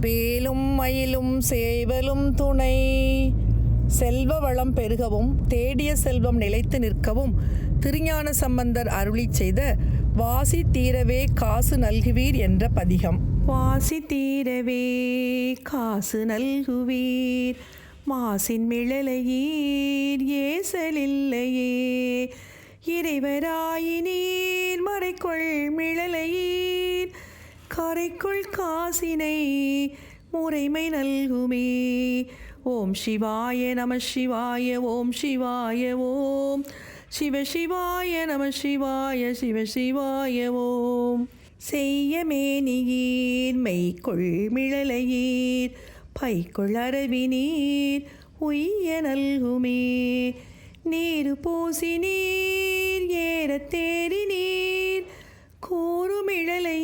வேலும் மயிலும் சேவலும் துணை. செல்வ வளம் பெருகவும் தேடிய செல்வம் நிலைத்து நிற்கவும் திருஞான சம்பந்தர் அருளிச் செய்த வாசி தீரவே காசு நல்குவீர் என்ற பதிகம். வாசி தீரவே காசு நல்குவீர் மாசின் மிழலையீர் ஏசலில்லையே இறைவராயினீர் மறைக்கொள் மிழலையீர் கரைக்குள் காசினை முறைமை நல்குமே. ஓம் சிவாய நம சிவாய ஓம் சிவாய ஓம். சிவ சிவாய நம சிவாய சிவ சிவாய ஓம். செய்ய மேனியீர் மெய்க்குள் மிழலையீர். பைக்குள் அரவினீர் உய்ய நல்குமே. நீரு பூசி நீர் ஏறத் தேறி நீர். கூறுமிழலை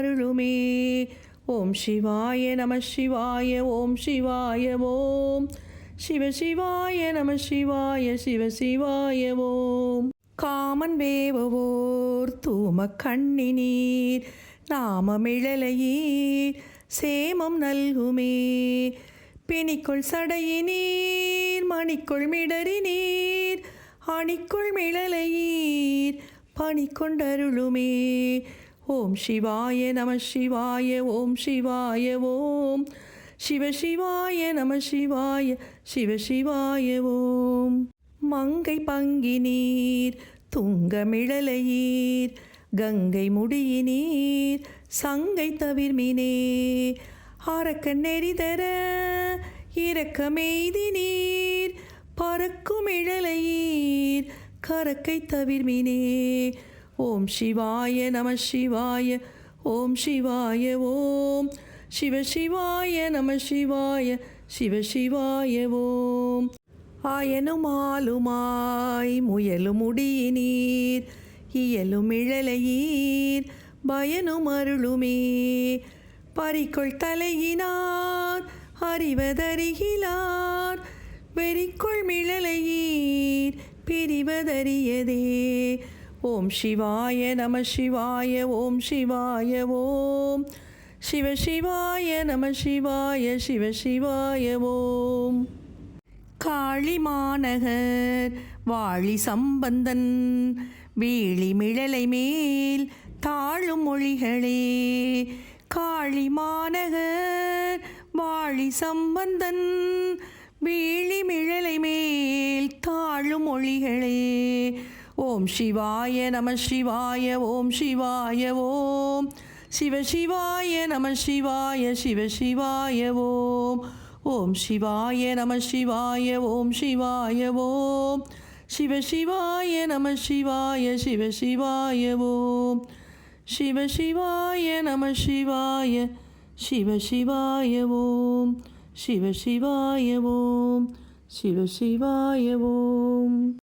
அருளுமே ஓம் சிவாய நம சிவாய ஓம் சிவாய ஓம். சிவ சிவாய நம சிவாய சிவ சிவாய ஓம். காமன் வேவோர் தூம கண்ணினீர் நாமமிழலையீர் சேமம் நல்குமே. பிணிக்குள் சடையினீர் மணிக்குள் மிடறினீர் அணிக்குள் மிழலையீர் பணி கொண்டருளுமே ஓம் சிவாய நம சிவாய ஓம் சிவாய ஓம். சிவ சிவாய நம சிவாய சிவ சிவாய ஓம். மங்கை பங்கினீர் துங்கமிழலையீர். கங்கை முடியினீர் சங்கை தவிர்மினே அரக்க நெறிதர இரக்கமெய்தி நீர். பறக்கும் இழலையீர் கரக்கை தவிர்மினே ஓம் சிவாய நம சிவாய ஓம் சிவாய ஓம் சிவ சிவாய நம சிவாய சிவ சிவாய ஓம். ஆயனும் ஆளுமாய் முயலும் முடியினீர் இயலும் இழலையீர் பயனும் அருளுமே பறிக்கொள் தலையினார் அறிவதறிகிலார் வெறிக்குள் மிழலையீர் பிரிவதறியதே. ஓம் சிவாய நம சிவாய ஓம் சிவாய ஓம். சிவ சிவாய நம சிவாய சிவ சிவாய ஓம். காளி மாநகர் வாழி சம்பந்தன் வீழி மிழலை மேல் தாழும் மொழிகளே. காளி மாநகர் வாழி சம்பந்தன் வீழி மிழலை மேல் ஓம் சிவாய நம சிவாய ஓம் சிவாய ஓம். சிவ சிவாய நம சிவாய சிவ சிவாய ஓம். ஓம் சிவாய நம சிவாய ஓம் சிவாய ஓம். சிவ சிவாய நம சிவாய சிவ சிவாய ஓம். சிவ சிவாய நம சிவாய சிவ சிவாய ஓம். சிவ சிவாய ஓம். சிவ சிவாய ஓம்.